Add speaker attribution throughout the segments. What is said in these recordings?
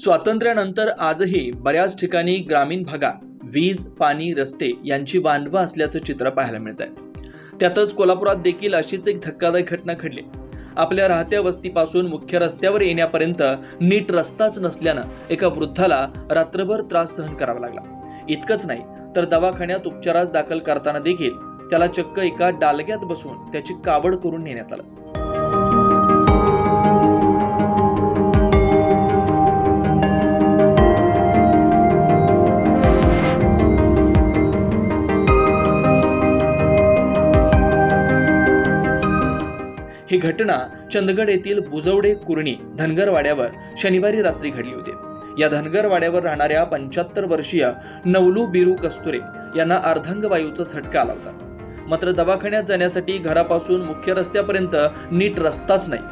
Speaker 1: स्वातंत्र्यानंतर आजही बऱ्याच ठिकाणी ग्रामीण भागात वीज पाणी रस्ते यांची बांधवं असल्याचं चित्र पाहायला मिळत आहे त्यातच कोल्हापुरात देखील अशीच एक धक्कादायक घटना घडली. आपल्या राहत्या वस्तीपासून मुख्य रस्त्यावर येण्यापर्यंत नीट रस्ताच नसल्यानं एका वृद्धाला रात्रभर त्रास सहन करावा लागला. इतकंच नाही तर दवाखान्यात उपचारास दाखल करताना देखील त्याला चक्क एका डालग्यात बसून त्याची कावड करून नेण्यात आलं. ही घटना चंदगड येथील बुजवडे कुर्णी धनगरवाड्यावर शनिवारी रात्री घडली होती. या धनगरवाड्यावर राहणाऱ्या पंच्याहत्तर वर्षीय नवलू बिरू कस्तुरे यांना अर्धांग वायूचा झटका आला होता. मात्र दवाखान्यात जाण्यासाठी घरापासून मुख्य रस्त्यापर्यंत नीट रस्ताच नाही.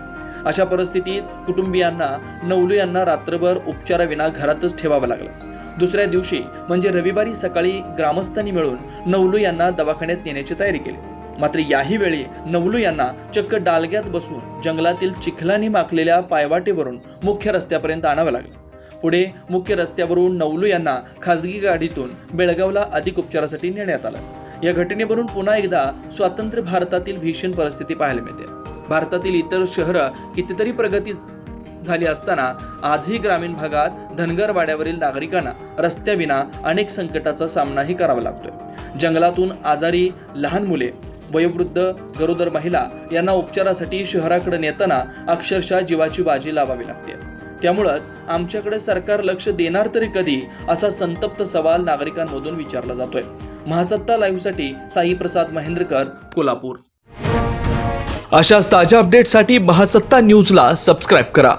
Speaker 1: अशा परिस्थितीत कुटुंबियांना नवलू यांना रात्रभर उपचाराविना घरातच ठेवावं लागलं. दुसऱ्या दिवशी म्हणजे रविवारी सकाळी ग्रामस्थांनी मिळून नवलू यांना दवाखान्यात नेण्याची तयारी केली. मात्र याही वेळी नवलू यांना चक्क डालग्यात बसून जंगलातील चिखलानी माखलेल्या पायवाटेवरून मुख्य रस्त्यापर्यंत आणावं लागलं. पुढे मुख्य रस्त्यावरून नवलू यांना खासगी गाडीतून बेळगावला अधिक उपचारासाठी नेण्यात आलं. या घटनेवरून पुन्हा एकदा स्वातंत्र्य भारतातील भीषण परिस्थिती पाहायला मिळते. भारतातील इतर शहरं कितीतरी प्रगती झाली असताना आजही ग्रामीण भागात धनगर वाड्यावरील नागरिकांना रस्त्याविना अनेक संकटाचा सामनाही करावा लागतोय. जंगलातून आजारी लहान मुले वयोवृद्ध गरोदर महिला यांना उपचारासाठी शहराकडे नेताना अक्षरशः जीवाची बाजी लावावी लागते. त्यामुळंच आमच्याकडे सरकार लक्ष देणार तरी कधी असा संतप्त सवाल नागरिकांमधून विचारला जातोय. महासत्ता लाईव्हसाठी साई प्रसाद महेंद्रकर कोल्हापूर. अशाच ताज्या अपडेटसाठी महासत्ता न्यूजला सबस्क्राईब करा.